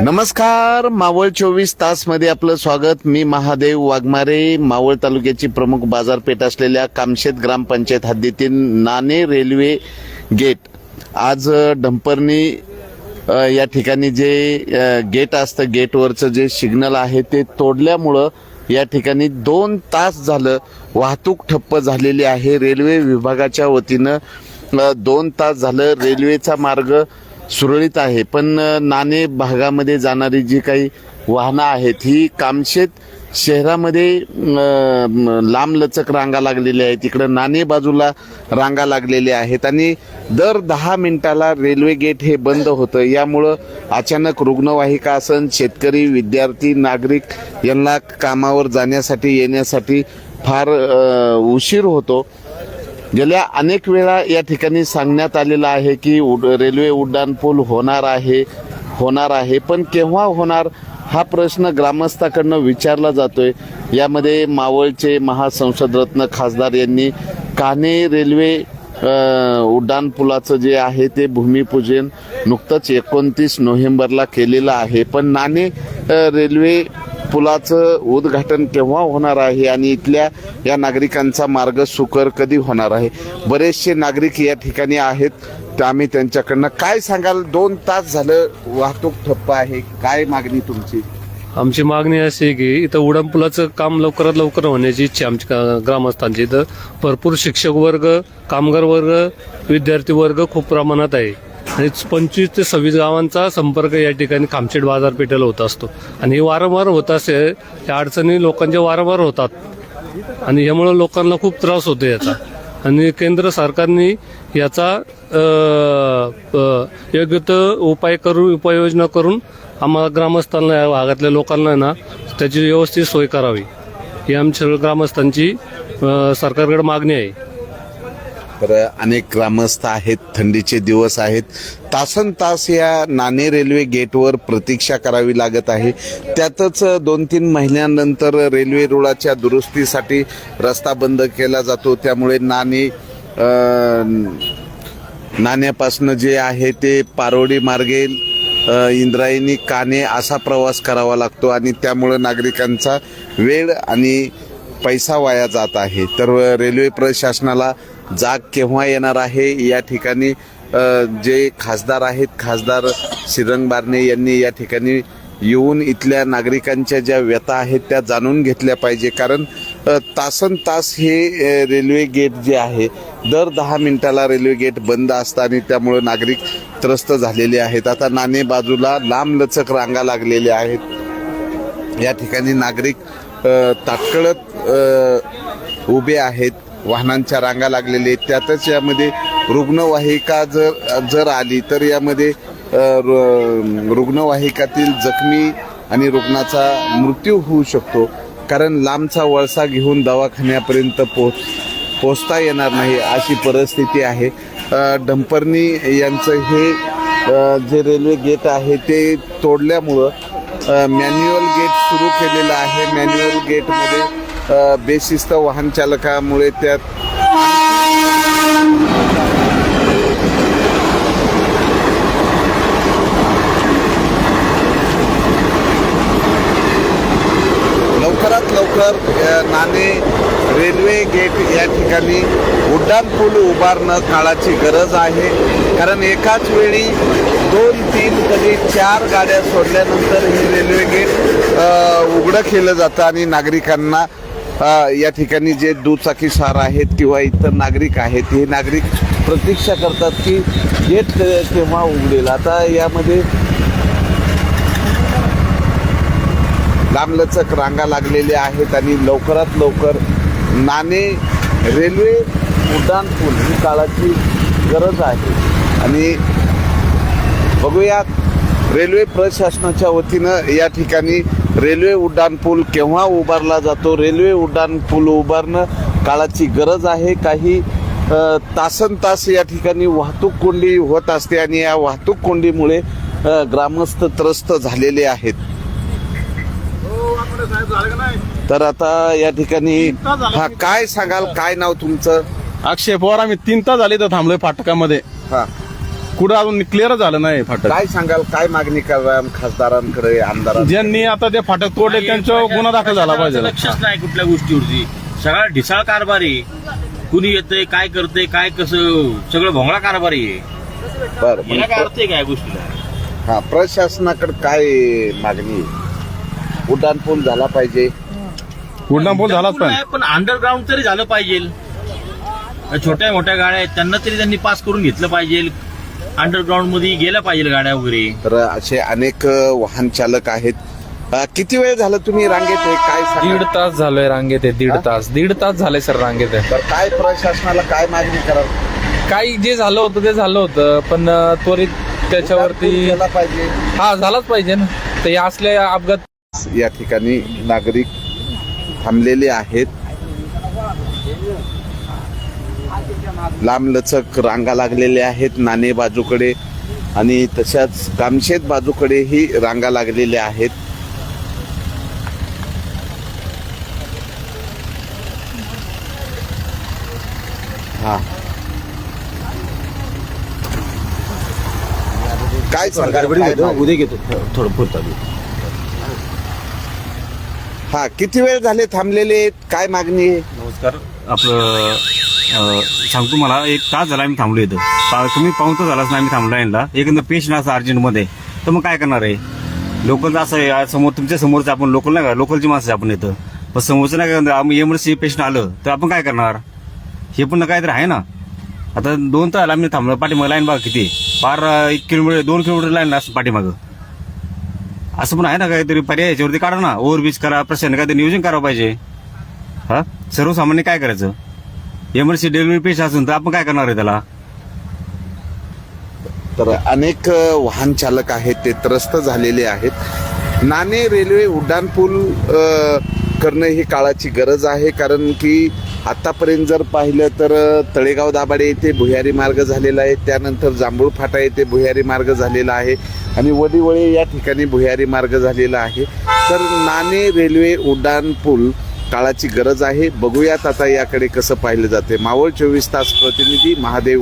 नमस्कार मावळ चोवीस तासमध्ये आपलं स्वागत. मी महादेव वाघमारे मावळ तालुक्याची प्रमुख बाजारपेठ असलेल्या कामशेत ग्रामपंचायत हद्दीतील नाणे रेल्वे गेट. आज डंपरनी या ठिकाणी जे गेट असतं गेटवरचं जे सिग्नल आहे ते तोडल्यामुळं या ठिकाणी दोन तास झालं वाहतूक ठप्प झालेली आहे. रेल्वे विभागाच्या वतीनं दोन तास झालं रेल्वेचा मार्ग सुरळीत आहे. पण नाणे भागामध्ये जाणारी जी काही वाहनं आहेत ही कामशेत शहरामध्ये लांबलचक रांगा लागलेल्या आहेत. तिकडं नाणे बाजूला रांगा लागलेल्या आहेत. आणि दर दहा मिनिटाला रेल्वे गेट हे बंद होतं. यामुळं अचानक रुग्णवाहिका असन शेतकरी विद्यार्थी नागरिक यांना कामावर जाण्यासाठी येण्यासाठी फार उशीर होतो. गेल्या अनेक वेळा या ठिकाणी सांगण्यात आलेलं आहे की उड रेल्वे उड्डाण पूल होणार आहे होणार आहे पण केव्हा होणार हा प्रश्न ग्रामस्थाकडनं विचारला जातोय. यामध्ये मावळचे महासंसदरत्न खासदार यांनी काने रेल्वे उड्डाणपुलाचं उड्डाण पुलाचं जे आहे ते भूमिपूजन नुकतंच एकोणतीस नोव्हेंबरला केलेलं आहे. पण नाणे रेल्वे पुलाचं उद्घाटन केव्हा होणार आहे आणि इथल्या या नागरिकांचा मार्ग सुकर कधी होणार आहे? बरेचसे नागरिक या ठिकाणी आहेत तर आम्ही त्यांच्याकडनं काय सांगाल? दोन तास झालं वाहतूक ठप्प आहे. काय मागणी तुमची? आमची मागणी अशी आहे की इथं उड्डाणपुलाचं काम लवकरात लवकर होण्याची इच्छा आमच्या ग्रामस्थांची. इथं भरपूर शिक्षक वर्ग कामगार वर्ग विद्यार्थी वर्ग खूप प्रमाणात आहे. आणि पंचवीस ते सव्वीस गावांचा संपर्क या ठिकाणी खामशेट बाजारपेठेला होत असतो. आणि हे वारंवार होत असे या अडचणी लोकांच्या वारंवार होतात. आणि यामुळे लोकांना खूप त्रास होतो याचा. आणि केंद्र सरकारने याचा योग्य तो उपाय करून उपाययोजना करून आम्हाला ग्रामस्थांना या भागातल्या लोकांना ना त्याची व्यवस्थित सोय करावी. ही आमच्या ग्रामस्थांची सरकारकडे मागणी आहे. तर अनेक ग्रामस्थ आहेत थंडीचे दिवस आहेत. तासन तास या नाणे रेल्वे गेटवर प्रतीक्षा करावी लागत आहे. त्यातच दोन तीन महिन्यानंतर रेल्वे रुळाच्या दुरुस्तीसाठी रस्ता बंद केला जातो. त्यामुळे नाणे नाण्यापासनं जे आहे ते पारोडी मार्गे इंद्रायणी काने असा प्रवास करावा लागतो आणि त्यामुळं नागरिकांचा वेळ आणि पैसा वाया जात आहे. तर रेल्वे प्रशासनाला जाग केव्हा येणार आहे? या ठिकाणी जे खासदार आहेत खासदार श्रीरंग बारणे यांनी या ठिकाणी येऊन इथल्या नागरिकांच्या ज्या व्यथा आहेत त्या जाणून घेतल्या पाहिजे. कारण तासन तास हे रेल्वे गेट जे आहे दर दहा मिनिटाला रेल्वे गेट बंद असतं आणि त्यामुळे नागरिक त्रस्त झालेले आहेत. आता नाणे बाजूला लांब लचक रांगा लागलेल्या आहेत. या ठिकाणी नागरिक ताटकळत उभे आहेत. वाहनांच्या रांगा लागलेल्या आहेत. त्यातच यामध्ये रुग्णवाहिका जर जर आली तर यामध्ये रु- रुग्णवाहिकातील जखमी आणि रुग्णाचा मृत्यू होऊ शकतो. कारण लांबचा वळसा घेऊन दवाखान्यापर्यंत पोहोच पोचता येणार नाही अशी परिस्थिती आहे. डंपरनी यांचं हे जे रेल्वे गेट आहे ते तोडल्यामुळं मॅन्युअल गेट सुरू केलेलं आहे. मॅन्युअल गेटमध्ये बेशिस्त वाहन चालकामुळे त्यात लवकरात लवकर नाणे रेल्वे गेट या ठिकाणी उड्डाण पूल उभारणं काळाची गरज आहे. कारण एकाच वेळी दोन तीन कधी चार गाड्या सोडल्यानंतर हे रेल्वे गेट उघडं केलं जातं आणि नागरिकांना या ठिकाणी जे दुचाकी सार आहेत किंवा इतर नागरिक आहेत हे नागरिक प्रतीक्षा करतात की गेट केव्हा उघडेल? आता यामध्ये लांबलचक रांगा लागलेल्या आहेत आणि लवकरात लवकर नाणे रेल्वे उड्डाणपूल ही काळाची गरज आहे. आणि बघूयात रेल्वे प्रशासनाच्या वतीनं या ठिकाणी रेल्वे उड्डाण पूल केव्हा उभारला जातो? रेल्वे उड्डाण पूल उभारणं काळाची गरज आहे. काही तासन तास या ठिकाणी वाहतूक कोंडी होत असते आणि या वाहतूक कोंडीमुळे ग्रामस्थ त्रस्त झालेले आहेत. तर आता या ठिकाणी हा काय सांगाल? काय नाव तुमचं? अक्षय पवार आम्ही तीन तास झाले तर थांबलोय फाटकामध्ये. हा. कुठं अजून क्लिअर झालं नाही फाटक. काय सांगाल काय मागणी करा खासदारांकडे आमदारांकडे? ज्यांनी आता ते फाटक तोडले त्यांच्यावर गुन्हा दाखल झाला पाहिजे. लक्षच नाही कुठल्या गोष्टीवरती. सगळा ढिसाळ कारभार आहे. कुणी येतंय काय करतंय काय कसं सगळं भोंगळा कारभार आहे. बर याला काय अर्थ आहे काय गोष्टीला? हा प्रशासनाकडे काय मागणी आहे? उड्डाणपूल झाला पाहिजे. उड्डाणपूल झालाच पण नाही, पण अंडरग्राऊंड तरी झालं पाहिजे. छोट्या मोठ्या गाड्या आहेत त्यांना तरी त्यांनी पास करून घेतलं पाहिजे. अंडरग्राऊंडमध्ये गेल्या पाहिजे गाड्या वगैरे. तर असे अनेक वाहन चालक आहेत. अ, किती वेळ झालं तुम्ही रांगेत आहे? काय दीड सांगा तास झालोय रांगेत आहे दीड तास. दीड तास झाले सर रांगेत आहे. तर काय प्रशासनाला काय मागणी करा काही जे झालं होतं ते झालं होतं पण अं, त्वरित त्याच्यावरती केला पाहिजे. हा झालाच पाहिजे ना. ते असल्या अपघात या ठिकाणी नागरिक थांबलेले आहेत. लांबलचक रांगा लागलेल्या आहेत नाणे बाजूकडे आणि तशाच कामशेत बाजूकडेही रांगा लागलेल्या आहेत. हा. काय? उद्या घेतो थोडं हा किती वेळ झाले थांबलेले? काय मागणी? नमस्कार आपलं सांगतो मला एक तास झाला आम्ही थांबलो इथं. पा- तुम्ही पाहून तर झालाच नाही आम्ही थांबलो यांना. एकंदर पेशंट असं अर्जंटमध्ये तर मग काय करणार आहे? लोकलचं असं आहे समोर तुमच्या समोरचं आपण लोकल नाही का? लोकलची माणसं आपण इथं. पण समोरचं नाही का? आम्ही एमर्जन्सी पेशंट आलं तर आपण काय करणार? हे पण काहीतरी आहे ना? आता दोन तास आम्ही थांबलो. पाठीमागं लाईन बघा किती. पार एक किलोमीटर दोन किलोमीटर लाईन असं पाठीमागं. असं पण आहे ना काहीतरी पर्याय? याच्यावरती काढा ना. ओव्हरब्रिज करा प्रशासन काहीतरी नियोजन करावं पाहिजे. हा? सर्वसामान्य काय करायचं? एमर्जन्सी डिलिव्हरी पेश असून तर आपण काय करणार आहे त्याला? तर अनेक वाहन चालक आहेत ते त्रस्त झालेले आहेत. नाणे रेल्वे उड्डाणपूल करणं ही काळाची गरज आहे कारण की आतापर्यंत जर पाहिलं तर तळेगाव दाभाडे येथे भुयारी मार्ग झालेला आहे त्यानंतर जांभूळ फाटा येथे भुयारी मार्ग झालेला आहे आणि वडीवळे या ठिकाणी भुयारी मार्ग झालेला आहे. तर नाणे रेल्वे उड्डाणपूल काळाची गरज आहे. बघूयात आता याकडे कसं पाहिलं जाते. मावळ चोवीस तास प्रतिनिधी महादेव